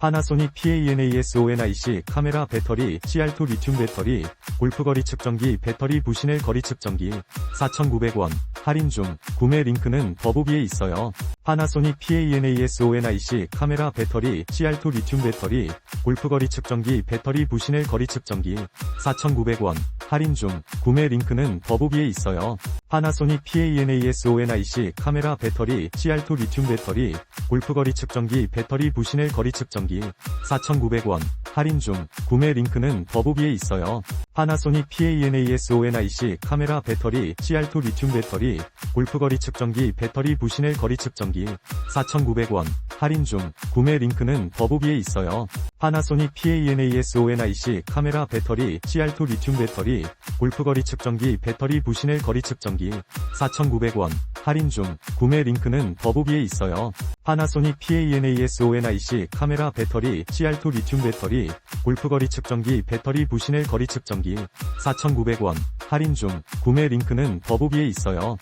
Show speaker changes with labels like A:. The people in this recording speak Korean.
A: 파나소닉 PANASONIC 카메라 배터리 CR2 리튬 배터리 골프거리 측정기 배터리 부신엘 거리 측정기 4,900원 할인 중 구매 링크는 더보기에 있어요. 파나소닉 PANASONIC 카메라 배터리 CR2 리튬 배터리 골프거리 측정기 배터리 부신엘 거리 측정기 4,900원 할인 중 구매 링크는 더보기에 있어요. 파나소닉 PANASONIC 카메라 배터리 CR2 리튬 배터리 골프거리 측정기 배터리 부신엘 거리 측정기 4,900원 할인 중 구매 링크는 더보기에 있어요. 파나소닉 PANASONIC 카메라 배터리 CR2 리튬 배터리 골프거리 측정기 배터리 부신엘 거리 측정기 4,900원 할인 중 구매 링크는 더보기에 있어요. 파나소닉 PANASONIC 카메라 배터리 CR2 리튬 배터리 골프거리 측정기 배터리 부신엘 거리 측정기 4,900원 할인 중 구매 링크는 더보기에 있어요. 파나소닉 PANASONIC 카메라 배터리 CR2 리튬 배터리 골프거리 측정기 배터리 부신엘 거리 측정기 4,900원 할인 중 구매 링크는 더보기에 있어요.